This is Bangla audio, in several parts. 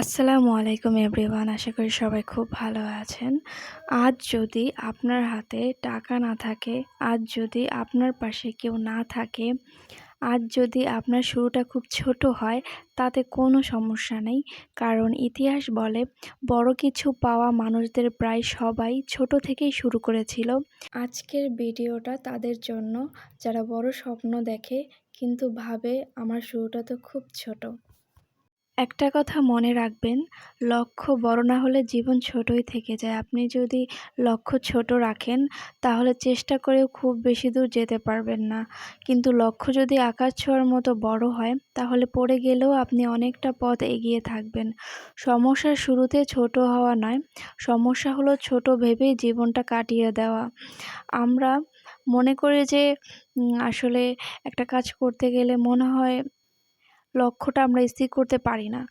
আসসালামু আলাইকুম এভরিওয়ান, আশা করি সবাই খুব ভালো আছেন। আজ যদি আপনার হাতে টাকা না থাকে, আজ যদি আপনার পাশে কেউ না থাকে, আজ যদি আপনার শুরুটা খুব ছোট হয়, তাতে কোনো সমস্যা নেই। কারণ ইতিহাস বলে, বড় কিছু পাওয়া মানুষদের প্রায় সবাই ছোট থেকেই শুরু করেছিল। আজকের ভিডিওটা তাদের জন্য, যারা বড় স্বপ্ন দেখে, কিন্তু ভাবে আমার শুরুটা তো খুব ছোট। একটা কথা মনে রাখবেন, লক্ষ্য বড় না হলে জীবন ছোটই থেকে যায়। আপনি যদি লক্ষ্য ছোট রাখেন, তাহলে চেষ্টা করেও খুব বেশি দূর যেতে পারবেন না। কিন্তু লক্ষ্য যদি আকাশ ছোঁয়ার মতো বড় হয়, তাহলে পড়ে গেলেও আপনি অনেকটা পথ এগিয়ে থাকবেন। সমস্যার শুরুতে ছোট হওয়া নয়, সমস্যা হলো ছোট ভেবেই জীবনটা কাটিয়ে দেওয়া। আমরা মনে করি যে আসলে একটা কাজ করতে গেলে মনে হয় লক্ষ্যটা আমরা স্থির করতে পারি না।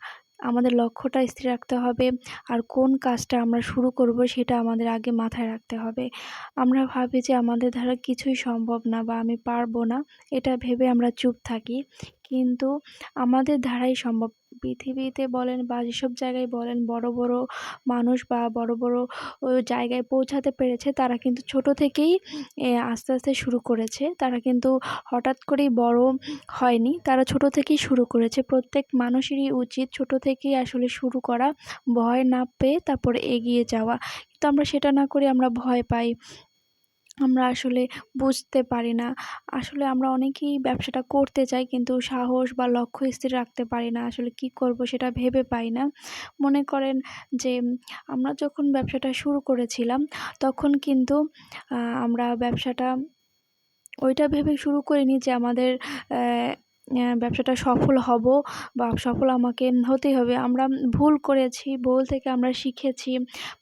আমাদের লক্ষ্যটা স্থির রাখতে হবে আর কোন কাজটা আমরা শুরু করব সেটা আমাদের আগে মাথায় রাখতে হবে। আমরা ভাবি যে আমাদের দ্বারা কিছুই সম্ভব না বা আমি পারব না, এটা ভেবে আমরা চুপ থাকি। কিন্তু আমাদের দ্বারাই সম্ভব। পৃথিবীতে বলেন বা যেসব জায়গায় বলেন বড় বড় মানুষ বা বড় বড় জায়গায় পৌঁছাতে পেরেছে, তারা কিন্তু ছোট থেকেই আস্তে আস্তে শুরু করেছে। তারা কিন্তু হঠাৎ করেই বড় হয়নি, তারা ছোট থেকেই শুরু করেছে। প্রত্যেক মানুষেরই উচিত ছোট থেকেই আসলে শুরু করা, ভয় না পেয়ে তারপরে এগিয়ে যাওয়া। কিন্তু আমরা সেটা না করে আমরা ভয় পাই। আমরা আসলে বুঝতে পারি না। আসলে আমরা অনেকেই ব্যবসাটা করতে চাই কিন্তু সাহস বা লক্ষ্য স্থির রাখতে পারি না। আসলে কি করব সেটা ভেবে পাই না। মনে করেন যে, আমরা যখন ব্যবসাটা শুরু করেছিলাম, তখন কিন্তু আমরা ব্যবসাটা ওইটা ভেবে শুরু করিনি যে আমাদের ব্যবসাটা সফল হব বা সফল আমাকে হতেই হবে। আমরা ভুল করেছি, ভুল থেকে আমরা শিখেছি।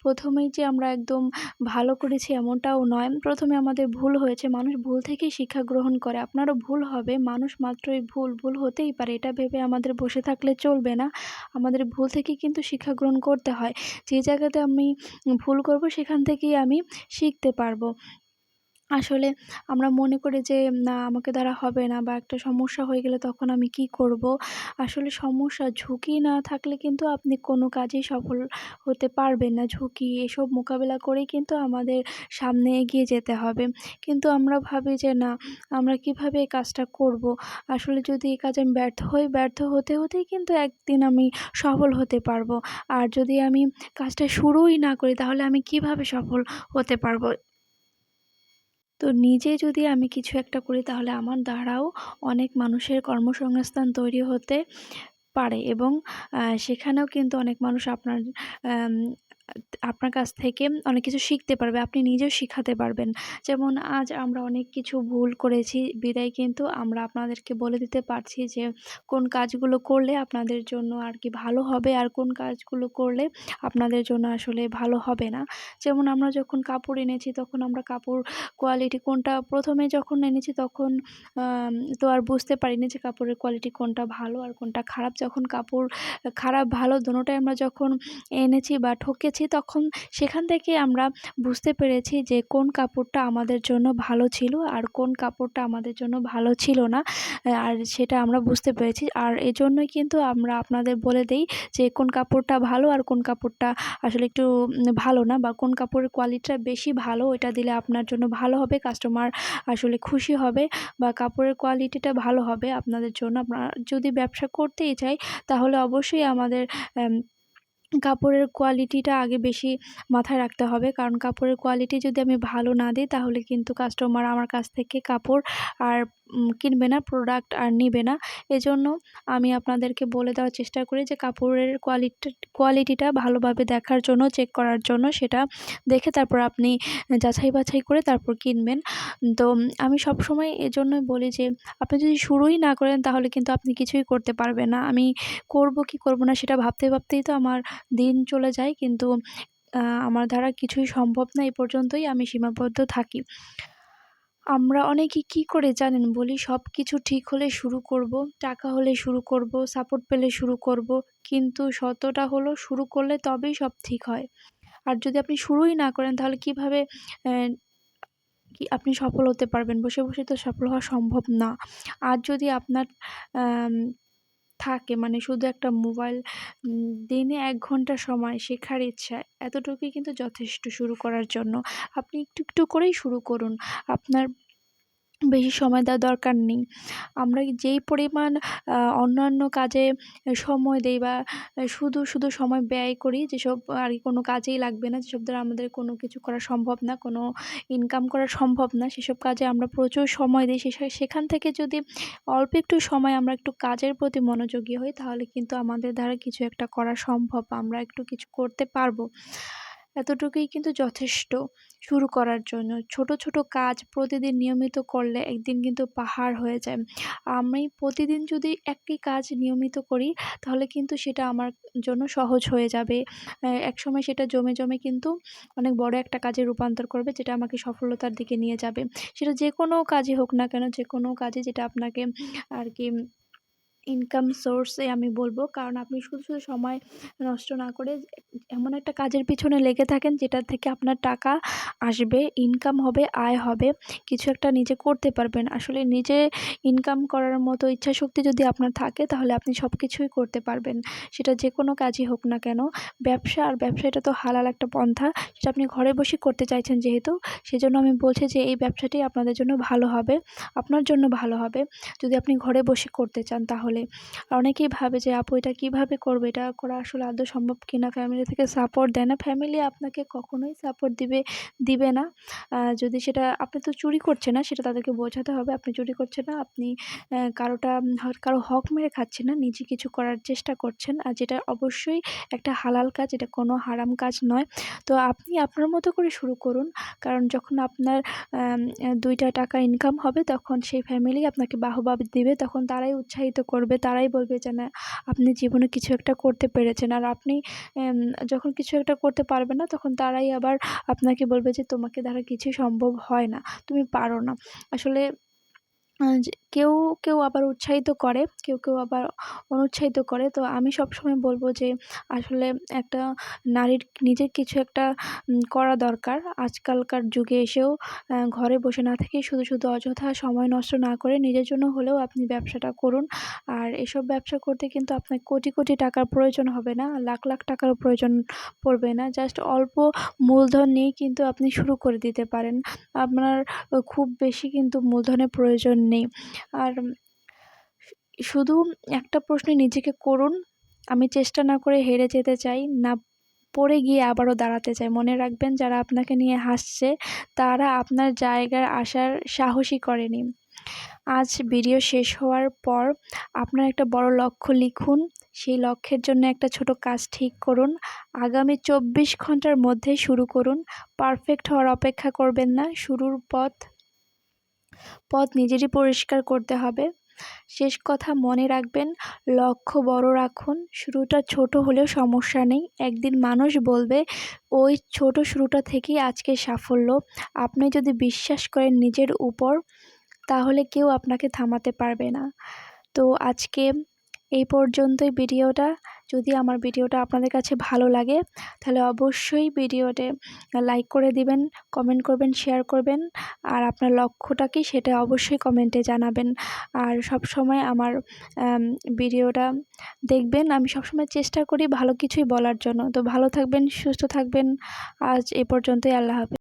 প্রথমেই যে আমরা একদম ভালো করেছি এমনটাও নয়। প্রথমে আমাদের ভুল হয়েছে, মানুষ ভুল থেকেই শিক্ষা গ্রহণ করে। আপনারও ভুল হবে, মানুষ মাত্রই ভুল ভুল হতেই পারে। এটা ভেবে আমাদের বসে থাকলে চলবে না। আমাদের ভুল থেকেই কিন্তু শিক্ষা গ্রহণ করতে হয়। যে জায়গাতে আমি ভুল করব, সেখান থেকেই আমি শিখতে পারব। আসলে আমরা মনে করি যে, না, আমাকে দ্বারা হবে না বা একটা সমস্যা হয়ে গেলে তখন আমি কি করব? আসলে সমস্যা ঝুঁকি না থাকলে কিন্তু আপনি কোনো কাজেই সফল হতে পারবেন না। ঝুঁকি, এসব মোকাবেলা করেই কিন্তু আমাদের সামনে এগিয়ে যেতে হবে। কিন্তু আমরা ভাবি যে, না, আমরা কীভাবে এই কাজটা করব? আসলে যদি এই কাজে আমি ব্যর্থ হই, ব্যর্থ হতে, হতেই কিন্তু একদিন আমি সফল হতে পারব। আর যদি আমি কাজটা শুরুই না করি, তাহলে আমি কীভাবে সফল হতে পারব? তো নিজে যদি আমি কিছু একটা করি, তাহলে আমার দ্বারাও অনেক মানুষের কর্মসংস্থান তৈরি হতে পারে এবং সেখানেও কিন্তু অনেক মানুষ আপনার আপনার কাছ থেকে অনেক কিছু শিখতে পারবে, আপনি নিজেও শিখাতে পারবেন। যেমন আজ আমরা অনেক কিছু ভুল করেছি, বিদায় কিন্তু আমরা আপনাদেরকে বলে দিতে পারছি যে, কোন কাজগুলো করলে আপনাদের জন্য আর কি ভালো হবে আর কোন কাজগুলো করলে আপনাদের জন্য আসলে ভালো হবে না। যেমন আমরা যখন কাপড় এনেছি তখন আমরা কাপড় কোয়ালিটি কোনটা প্রথমে যখন এনেছি তখন তো আর বুঝতে পারিনি যে কাপড়ের কোয়ালিটি কোনটা ভালো আর কোনটা খারাপ। যখন কাপড় খারাপ ভালো দোনোটাই আমরা যখন এনেছি বা ঠকেছি পেরেছি তখন সেখান থেকে আমরা বুঝতে পেরেছি যে কোন কাপড়টা আমাদের জন্য ভালো ছিল আর কোন কাপড়টা আমাদের জন্য ভালো ছিল না। আর সেটা আমরা বুঝতে পেরেছি। আর এজন্যই কিন্তু আমরা আপনাদের বলে দেই যে কোন কাপড়টা ভালো আর কোন কাপড়টা আসলে একটু ভালো না বা কোন কাপড়ের কোয়ালিটিটা বেশি ভালো ওইটা দিলে আপনার জন্য ভালো হবে কাস্টমার আসলে খুশি হবে বা কাপড়ের কোয়ালিটিটা ভালো হবে আপনাদের জন্য। আপনারা যদি ব্যবসা করতেই চাই তাহলে অবশ্যই আমাদের কাপড়ের কোয়ালিটিটা আগে বেশি মাথায় রাখতে হবে। কারণ কাপড়ের কোয়ালিটি যদি আমি ভালো না দিই, তাহলে কিন্তু কাস্টমার আমার কাছ থেকে কাপড় আর কিনবে না প্রোডাক্ট আর নিবে না। এজন্য আমি আপনাদেরকে বলে দেওয়ার চেষ্টা করি যে, কাপড়ের কোয়ালিটি কোয়ালিটিটা ভালোভাবে দেখার জন্য চেক করার জন্য সেটা দেখে তারপর আপনি যাচাই বাছাই করে তারপর কিনবেন। তো আমি সবসময় এজন্যই বলি যে, আপনি যদি শুরুই না করেন তাহলে কিন্তু আপনি কিছুই করতে পারবেন না। আমি করব কি করব না সেটা ভাবতে ভাবতেই তো আমার দিন চলে যায়, কিন্তু আমার দ্বারা কিছুই সম্ভব না, এই পর্যন্তই আমি সীমাবদ্ধ থাকি। আমরা অনেকে কি করে জানেন বলি, সব কিছু ঠিক হলে শুরু করব, টাকা হলে শুরু করব সাপোর্ট পেলে শুরু করব, কিন্তু সতটা হলো শুরু করলে তবেই সব ঠিক হয়। আর যদি আপনি শুরুই না করেন, তাহলে কীভাবে কি আপনি সফল হতে পারবেন? বসে বসে তো সফল হওয়া সম্ভব না। আর যদি আপনার থাকে। মানে শুধু একটা মোবাইল দিনে এক ঘণ্টা সময় শেখার ইচ্ছা, এতটুকুই কিন্তু যথেষ্ট শুরু করার জন্য। আপনি একটু একটু করেই শুরু করুন। আপনার বেশি সময় দেওয়ার দরকার নেই। আমরা যেই পরিমাণ অন্যান্য কাজে সময় দেই বা শুধু শুধু সময় ব্যয় করি, যেসব আর কি কোনো কাজেই লাগবে না, যেসব দ্বারা আমাদের কোনো কিছু করা সম্ভব না, কোনো ইনকাম করা সম্ভব না, সেসব কাজে আমরা প্রচুর সময় দিই। সেখান থেকে যদি অল্প একটু সময় আমরা একটু কাজের প্রতি মনোযোগী হই, তাহলে কিন্তু আমাদের দ্বারা কিছু একটা করা সম্ভব, আমরা একটু কিছু করতে পারব। এতটুকুই কিন্তু যথেষ্ট শুরু করার জন্য। ছোট ছোট কাজ প্রতিদিন নিয়মিত করলে একদিন কিন্তু পাহাড় হয়ে যায়। আমি প্রতিদিন যদি একই কাজ নিয়মিত করি, তাহলে কিন্তু সেটা আমার জন্য সহজ হয়ে যাবে। একসময় সেটা জমে জমে কিন্তু অনেক বড় একটা কাজে রূপান্তর করবে, যেটা আমাকে সফলতার দিকে নিয়ে যাবে। সেটা যে কোনো কাজই হোক না কেন যে কোনো কাজে যেটা আপনাকে আর কি ইনকাম সোর্সে আমি বলব। কারণ আপনি শুধু শুধু সময় নষ্ট না করে এমন একটা কাজের পিছনে লেগে থাকেন যেটা থেকে আপনার টাকা আসবে ইনকাম হবে, আয় হবে। কিছু একটা নিজে করতে পারবেন। আসলে নিজে ইনকাম করার মতো ইচ্ছা শক্তি যদি আপনার থাকে, তাহলে আপনি সব কিছুই করতে পারবেন। সেটা যে কোনো কাজই হোক না কেন। ব্যবসা, আর ব্যবসা এটা তো হালাল একটা পন্থা। সেটা আপনি ঘরে বসে করতে চাইছেন যেহেতু, সেজন্য আমি বলছি যে এই ব্যবসাটি আপনাদের জন্য ভালো হবে। আপনার জন্য ভালো হবে। যদি আপনি ঘরে বসে করতে চান তাহলে। হলে অনেকেই ভাবে যে, আপু, এটা কীভাবে করবে? এটা করা আসলে আদৌ সম্ভব কি না ফ্যামিলি থেকে সাপোর্ট দেয় না। ফ্যামিলি আপনাকে কখনোই সাপোর্ট দিবে দিবে না। যদি সেটা, আপনি তো চুরি করছে না, সেটা তাদেরকে বোঝাতে হবে। আপনি চুরি করছেন না, আপনি কারোটা কারও হক মেরে খাচ্ছেন না, নিজে কিছু করার চেষ্টা করছেন। আর যেটা অবশ্যই একটা হালাল কাজ, এটা কোনো হারাম কাজ নয়। তো আপনি আপনার মতো করে শুরু করুন। কারণ যখন আপনার দুইটা টাকা ইনকাম হবে, তখন সেই ফ্যামিলি আপনাকে বাহবা দিবে। তখন তারাই উৎসাহিত করবে। করবে তারাই বলবে যে, না, আপনি জীবনে কিছু একটা করতে পেরেছেন। আর আপনি যখন কিছু একটা করতে পারবেন না, তখন তারাই আবার আপনাকে বলবে যে, তোমাকে দ্বারা কিছু সম্ভব হয় না। তুমি পারো না। আসলে কেউ কেউ আবার উৎসাহিত করে, কেউ কেউ আবার অনুৎসাহিত করে। তো আমি সবসময় বলব যে, আসলে একটা নারীর নিজের কিছু একটা করা দরকার। আজকালকার যুগে এসেও ঘরে বসে না থেকে শুধু শুধু অযথা সময় নষ্ট না করে নিজের জন্য হলেও আপনি ব্যবসাটা করুন। আর এসব ব্যবসা করতে কিন্তু আপনার কোটি কোটি টাকার প্রয়োজন হবে না। লাখ লাখ টাকারও প্রয়োজন পড়বে না। জাস্ট অল্প মূলধন নিয়েই কিন্তু আপনি শুরু করে দিতে পারেন। আপনার খুব বেশি কিন্তু মূলধনের প্রয়োজন নেই। আর শুধু একটা প্রশ্নে নিজেকে করুন, আমি চেষ্টা না করে হেরে যেতে চাই, না পড়ে গিয়ে আবারও দাঁড়াতে চাই। মনে রাখবেন, যারা আপনাকে নিয়ে হাসছে, তারা আপনার জায়গায় আসার সাহসই করেনি। আজ ভিডিও শেষ হওয়ার পর আপনার একটা বড় লক্ষ্য লিখুন। সেই লক্ষ্যের জন্য একটা ছোট কাজ ঠিক করুন। আগামী চব্বিশ ঘণ্টার মধ্যে শুরু করুন। পারফেক্ট হওয়ার অপেক্ষা করবেন না। শুরুর পথ পথ নিজেরই পরিষ্কার করতে হবে। শেষ কথা মনে রাখবেন, লক্ষ্য বড় রাখুন। শুরুটা ছোট হলেও সমস্যা নেই। একদিন মানুষ বলবে, ওই ছোট শুরুটা থেকেই আজকে সাফল্য। আপনি যদি বিশ্বাস করেন নিজের উপর, তাহলে কেউ আপনাকে থামাতে পারবে না। তো আজকে এই পর্যন্তই ভিডিওটা। যদি আমার ভিডিওটা আপনাদের কাছে ভালো লাগে, তাহলে অবশ্যই ভিডিওতে লাইক করে দিবেন, কমেন্ট করবেন, শেয়ার করবেন, আর আপনার লক্ষ্যটা কি সেটা অবশ্যই কমেন্টে জানাবেন। আর সব সময় আমার ভিডিওটা দেখবেন। আমি সবসময় চেষ্টা করি ভালো কিছুই বলার জন্য। তো ভালো থাকবেন, সুস্থ থাকবেন। আজ এ পর্যন্তই, আল্লাহ হাফিজ।